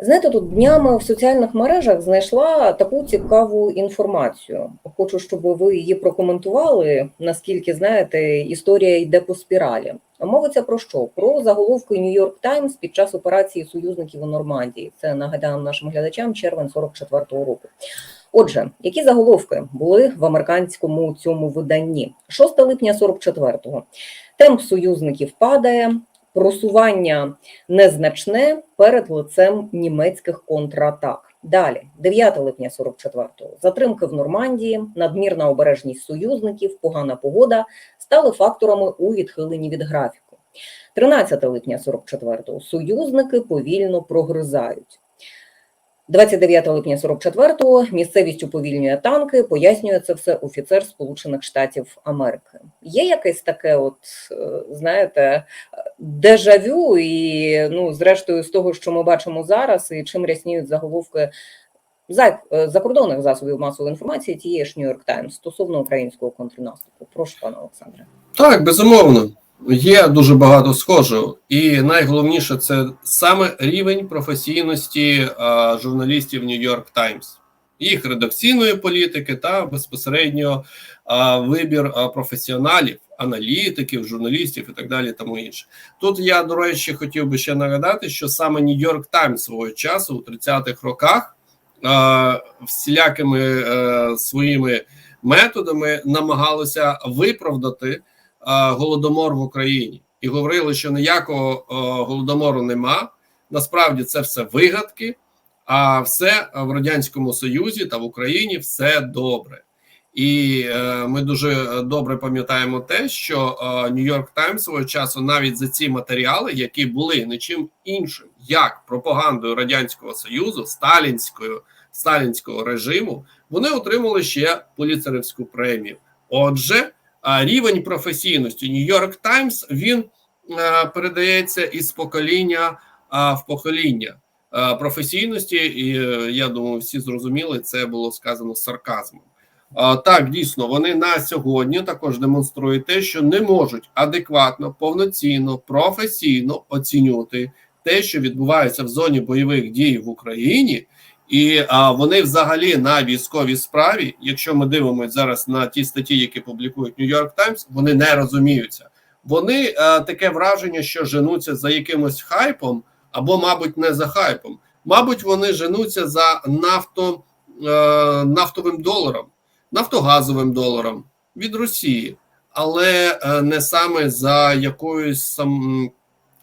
Знаєте, тут днями в соціальних мережах знайшла таку цікаву інформацію. Хочу, щоб ви її прокоментували. Наскільки знаєте, історія йде по спіралі. Мовиться про що? Про заголовки Нью-Йорк Таймс під час операції союзників у Нормандії. Це нагадаємо нашим глядачам червень 44-го року. Отже, які заголовки були в американському цьому виданні? 6 липня 44-го. Темп союзників падає. Просування незначне перед лицем німецьких контратак. Далі, 9 липня 44-го. Затримки в Нормандії, надмірна обережність союзників, погана погода стали факторами у відхиленні від графіку. 13 липня 44-го. Союзники повільно прогризають. 29 липня 44-го місцевість уповільнює танки, пояснює це все офіцер Сполучених Штатів Америки. Є якесь таке, от е, знаєте, дежавю, і ну, зрештою, з того, що ми бачимо зараз, і чим рясніють заголовки за- е, закордонних засобів масової інформації, тієї ж Нью-Йорк Таймс стосовно українського контрнаступу. Прошу, пане Олександре. Так, безумовно. Є дуже багато схожого, і найголовніше це саме рівень професійності а, журналістів Нью-Йорк Таймс, їх редакційної політики та безпосередньо а, вибір а, професіоналів, аналітиків, журналістів і так далі. Тому інше. Тут я до речі хотів би ще нагадати, що саме Нью-Йорк Таймс свого часу у 30-х роках всілякими а, своїми методами намагалося виправдати голодомор в Україні і говорили, що ніякого голодомору нема. Насправді це все вигадки, а все в радянському союзі та в Україні все добре. І е, ми дуже добре пам'ятаємо те, що Нью-Йорк Таймс свого часу навіть за ці матеріали, які були нічим іншим, як пропагандою радянського союзу, сталінською сталінського режиму, вони отримали ще поліцерівську премію. Отже, рівень професійності Нью-Йорк Таймс він е, передається із покоління а, в покоління Е, професійності, і е, я думаю, всі зрозуміли, це було сказано з сарказмом. А, Так, дійсно, вони на сьогодні також демонструють те, що не можуть адекватно, повноцінно, професійно оцінювати те, що відбувається в зоні бойових дій в Україні. І а, вони взагалі на військовій справі, якщо ми дивимося зараз на ті статті, які публікують Нью-Йорк Таймс, вони не розуміються. Вони а, таке враження, що женуться за якимось хайпом, або, мабуть, не за хайпом. Мабуть, вони женуться за нафто, е, нафтовим доларом, нафтогазовим доларом від Росії, але е, не саме за якоюсь сам.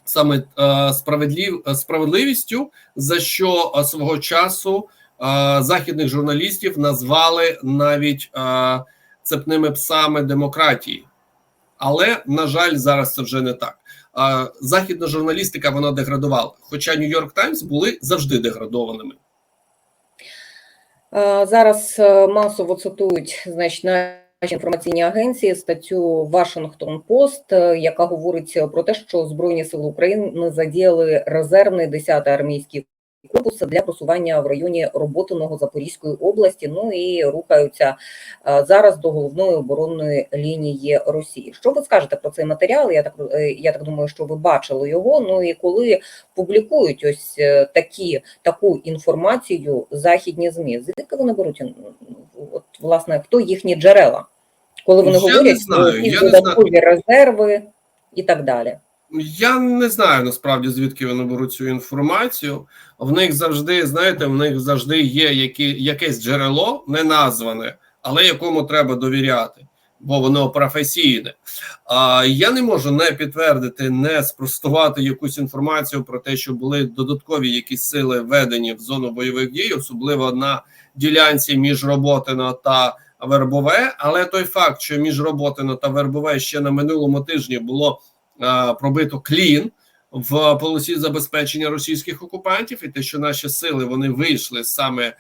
Саме е, справедлив, справедливістю, за що е, свого часу е, західних журналістів назвали навіть е, цепними псами демократії. Але на жаль, зараз це вже не так. Е, західна журналістика вона деградувала. Хоча Нью-Йорк Таймс були завжди деградованими. Е, Зараз е, масово цитують значить, наші інформаційні агенції статтю Вашингтон Пост, е, яка говорить про те, що Збройні сили України задіяли резервний 10-й армійський корпус для просування в районі Роботиного Запорізької області. Ну і рухаються е, зараз до головної оборонної лінії Росії. Що ви скажете про цей матеріал? Я так е, я так думаю, що ви бачили його. Ну і коли публікують ось е, такі таку інформацію західні змі, звідки вони беруть от власне хто їхні джерела, коли вони Я не знаю, про я не додаткові резерви і так далі. Я не знаю насправді звідки вони беруть цю інформацію. В них завжди, знаєте, в них завжди є які, якесь джерело не назване, але якому треба довіряти, бо воно професійне. А я не можу не підтвердити, не спростувати якусь інформацію про те, що були додаткові якісь сили введені в зону бойових дій, особливо на ділянці між Роботино та Вербове. Але той факт, що між Роботино та Вербове ще на минулому тижні було пробито клін в полосі забезпечення російських окупантів, і те, що наші сили вони вийшли саме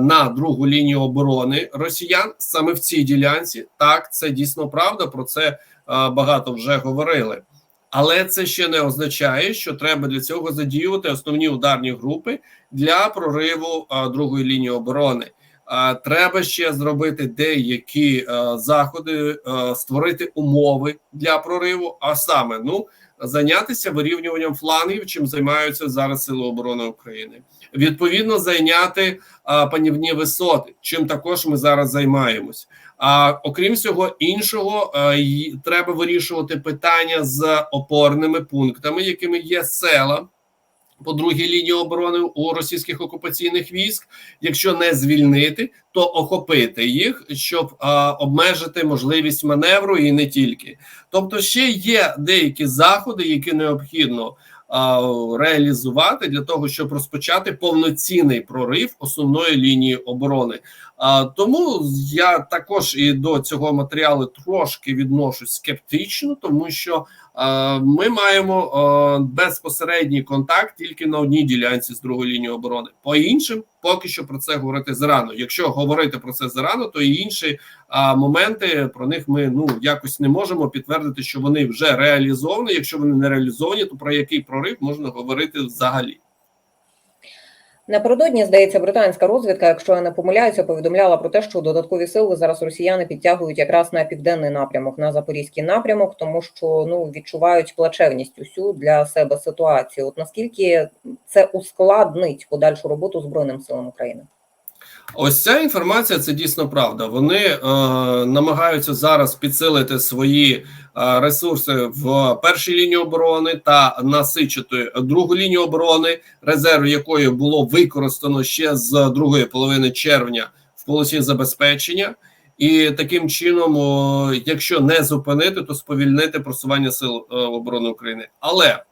на другу лінію оборони росіян саме в цій ділянці. Так, це дійсно правда. Про це багато вже говорили. Але це ще не означає, що треба для цього задіювати основні ударні групи для прориву а, другої лінії оборони. Треба ще зробити деякі заходи, створити умови для прориву. А саме, ну зайнятися вирівнюванням флангів, чим займаються зараз Сили оборони України. Відповідно, зайняти а, панівні висоти, чим також ми зараз займаємось. А окрім всього іншого, треба вирішувати питання з опорними пунктами, якими є села по другій лінії оборони у російських окупаційних військ. Якщо не звільнити, то охопити їх, щоб а, обмежити можливість маневру і не тільки. Тобто, ще є деякі заходи, які необхідно а, реалізувати для того, щоб розпочати повноцінний прорив основної лінії оборони. Тому я також і до цього матеріалу трошки відношусь скептично, тому що ми маємо безпосередній контакт тільки на одній ділянці з другої лінії оборони. По іншим поки що про це говорити зарано. Якщо говорити про це зарано, то і інші моменти про них ми ну якось не можемо підтвердити, що вони вже реалізовані. Якщо вони не реалізовані, то про який прорив можна говорити взагалі? Напередодні, здається, британська розвідка, якщо я не помиляюся, повідомляла про те, що додаткові сили зараз росіяни підтягують якраз на південний напрямок, на запорізький напрямок, тому що ну відчувають плачевність усю для себе ситуацію. От наскільки це ускладнить подальшу роботу збройним силам України? Ось ця інформація це дійсно правда. Вони е, намагаються зараз підсилити свої ресурси в першій лінії оборони та насичити другу лінію оборони, резерв якої було використано ще з другої половини червня в полосі забезпечення. І таким чином, якщо не зупинити, то сповільнити просування сил е, оборони України. Але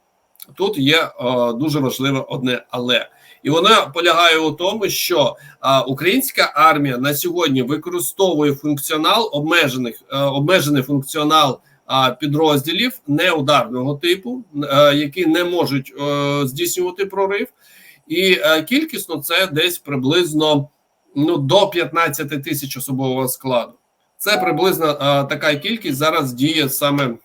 тут є е, дуже важливе одне але. І вона полягає у тому, що а, українська армія на сьогодні використовує функціонал обмежених е, обмежений функціонал а, підрозділів неударного типу, е, які не можуть е, здійснювати прорив, і е, кількісно це десь приблизно ну до 15 тисяч особового складу. Це приблизно така кількість зараз діє саме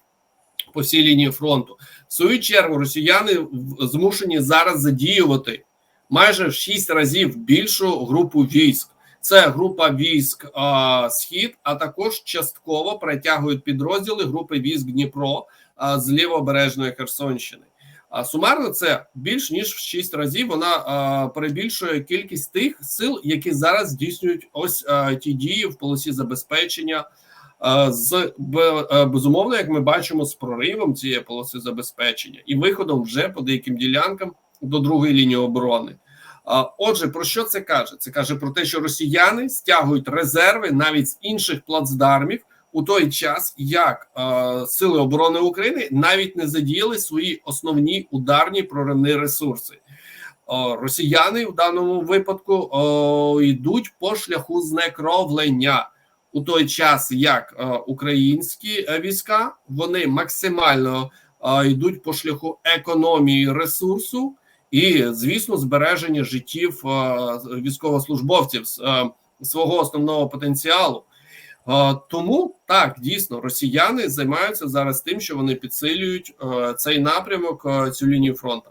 по всій лінії фронту. В свою чергу росіяни змушені зараз задіювати майже в 6 разів більшу групу військ. Це група військ а, Схід, а також частково притягують підрозділи групи військ Дніпро а, з лівобережної Херсонщини. А сумарно це більш ніж в 6 разів. Вона а, перебільшує кількість тих сил, які зараз здійснюють ось а, ті дії в полосі забезпечення. З е, безумовно, як ми бачимо, з проривом цієї полоси забезпечення і виходом вже по деяким ділянкам до другої лінії оборони. Отже, про що це каже? Це каже про те, що росіяни стягують резерви навіть з інших плацдармів у той час, як е, сили оборони України навіть не задіяли свої основні ударні проривні ресурси. О, росіяни в даному випадку о, йдуть по шляху знекровлення у той час, як е, українські е, війська вони максимально е, йдуть по шляху економії ресурсу і, звісно, збереження життів е, військовослужбовців е, свого основного потенціалу. Е, Тому так дійсно росіяни займаються зараз тим, що вони підсилюють цей напрямок, цю лінію фронту.